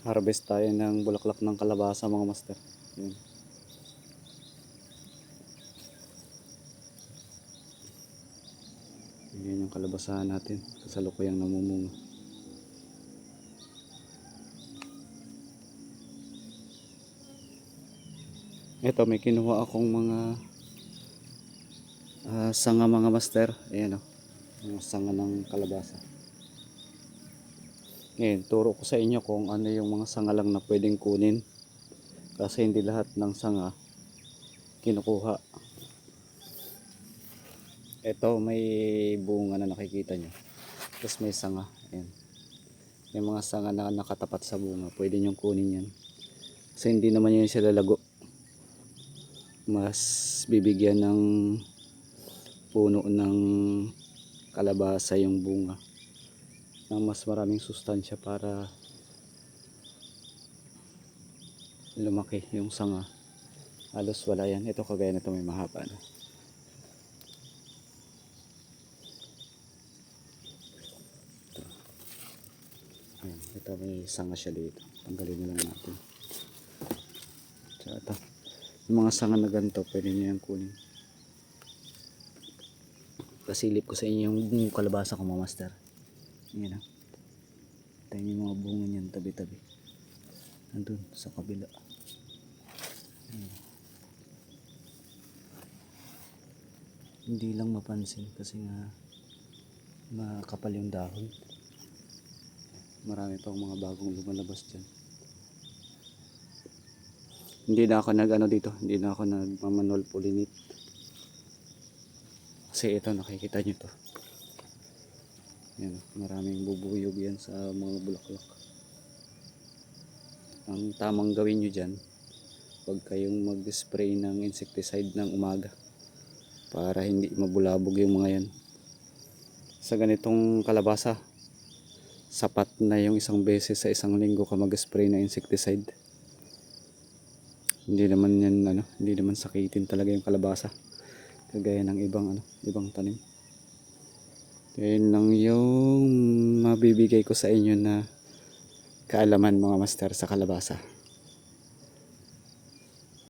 harvest tayo ng bulaklak ng kalabasa mga master. Yun. Yan yung kalabasahan natin. Kasalukuyang namumunga. Ito may kinuha akong mga ah, sanga mga master. Ayan o. Mga sanga ng kalabasa. Ngayon, turo ko sa inyo kung ano yung mga sanga lang na pwedeng kunin. Kasi hindi lahat ng sanga kinukuha. Ito, may bunga na nakikita nyo. Tapos may sanga. Ayan. May mga sanga na nakatapat sa bunga. Pwede nyo kunin yan. Kasi hindi naman yan sila lago. Mas bibigyan ng puno ng kalabasa yung bunga ng mas maraming sustansya para lumaki yung sanga. Halos wala yan. Ito kagaya na ito may mahaba na. Ito Ayan, ito may sanga siya dito. Tanggalin na lang natin. Ito yung mga sanga na ganito pwede nyo yan kunin. Kasilip ko sa inyo yung kalabasa ko mga master yan ah. Tayo yung mga bunga niyan tabi-tabi. Nandun sa kabila. Ayan. Hindi lang mapansin kasi nga makapal yung dahon. Marami pang mga bagong lumalabas dyan. Hindi na ako nag ano dito, hindi na ako nagmamanol pollinate. Kasi ito nakikita nyo to. Yan, maraming bubuyog yan sa mga bulaklak. Ang tamang gawin nyo dyan, huwag kayong mag-spray ng insecticide ng umaga para hindi mabulabog yung mga yan. Sa ganitong kalabasa, sapat na yung isang beses sa isang linggo ka mag-spray ng insecticide. Hindi naman yan ano, hindi naman sakitin talaga yung kalabasa. Kagaya ng ibang ano, ibang tanim. Yun lang yung mabibigay ko sa inyo na kaalaman mga master sa kalabasa.